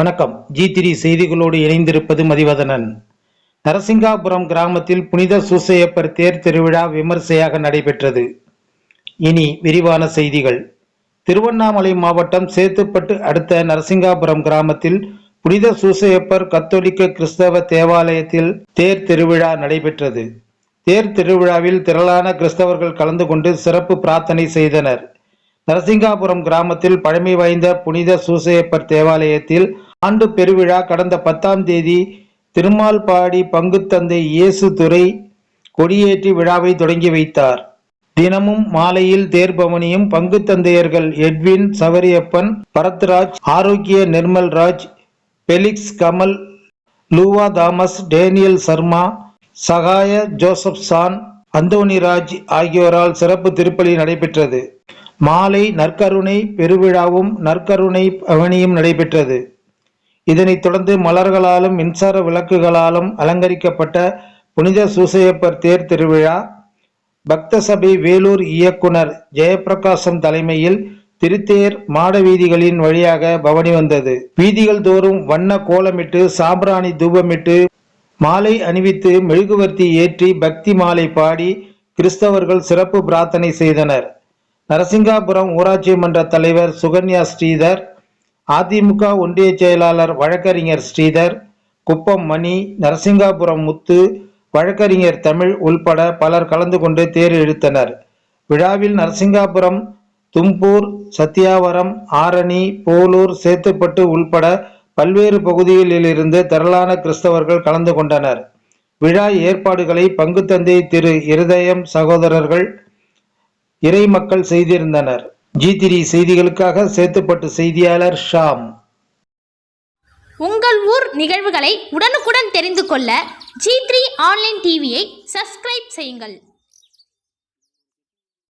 வணக்கம். ஜி திரி செய்திகளோடு இணைந்திருப்பது மதிவதனன். நரசிங்காபுரம் கிராமத்தில் புனித சூசையப்பர் தேர் திருவிழா விமர்சையாக நடைபெற்றது. இனி விரிவான செய்திகள். திருவண்ணாமலை மாவட்டம் சேத்துப்பட்டு அடுத்த நரசிங்காபுரம் கிராமத்தில் புனித சூசையப்பர் கத்தோலிக்க கிறிஸ்தவ தேவாலயத்தில் தேர் திருவிழா நடைபெற்றது. தேர் திருவிழாவில் திரளான கிறிஸ்தவர்கள் கலந்து கொண்டு சிறப்பு பிரார்த்தனை செய்தனர். நரசிங்காபுரம் கிராமத்தில் பழமை வாய்ந்த புனித சூசையப்பர் தேவாலயத்தில் ஆண்டு பெருவிழா கடந்த பத்தாம் தேதி திருமால்பாடி பங்குத்தந்தை இயேசு துறை கொடியேற்றி விழாவை தொடங்கி வைத்தார். தினமும் மாலையில் தேர்பவனியும் பங்குத்தந்தையர்கள் Edwin Savariyappan Bharathraj Arokkiya Nirmalraj Felix Kamal Luva Thomas Daniel Sharma Sagaya Joseph San Anthonyraj ஆகியோரால் சிறப்பு திருப்பலி நடைபெற்றது. மாலை நற்கருணை பெருவிழாவும் நற்கருணை பவனியும் நடைபெற்றது. இதனைத் தொடர்ந்து மலர்களாலும் மின்சார விளக்குகளாலும் அலங்கரிக்கப்பட்ட புனித சூசையப்பர் தேர் திருவிழா பக்த சபை வேலூர் இயக்குனர் ஜெயப்பிரகாசம் தலைமையில் திருத்தேர் மாட வீதிகளின் வழியாக பவனி வந்தது. வீதிகள் தோறும் வண்ண கோலமிட்டு சாம்பிராணி தூபமிட்டு மாலை அணிவித்து மெழுகுவர்த்தி ஏற்றி பக்தி மாலை பாடி கிறிஸ்தவர்கள் சிறப்பு பிரார்த்தனை செய்தனர். நரசிங்காபுரம் ஊராட்சி மன்ற தலைவர் சுகன்யா ஸ்ரீதர் அதிமுக ஒன்றிய செயலாளர் வழக்கறிஞர் ஸ்ரீதர் குப்பம் மணி நரசிங்காபுரம் முத்து வழக்கறிஞர் தமிழ் உள்பட பலர் கலந்து கொண்டு தேர் இழுத்தனர். விழாவில் நரசிங்காபுரம் தும்பூர் சத்தியாவரம் ஆரணி போலூர் சேத்துப்பட்டு உள்பட பல்வேறு பகுதிகளிலிருந்து திரளான கிறிஸ்தவர்கள் கலந்து கொண்டனர். விழா ஏற்பாடுகளை பங்குத்தந்தை திரு இருதயம் சகோதரர்கள் இறை மக்கள் செய்திருந்தனர். ஜி த்ரீ செய்திகளுக்காக சேத்துப்பட்டு செய்தியாளர் ஷாம். உங்கள் ஊர் நிகழ்வுகளை உடனுக்குடன் தெரிந்து கொள்ள ஜி த்ரீ ஆன்லைன் டிவியை சப்ஸ்கிரைப் செய்யுங்கள்.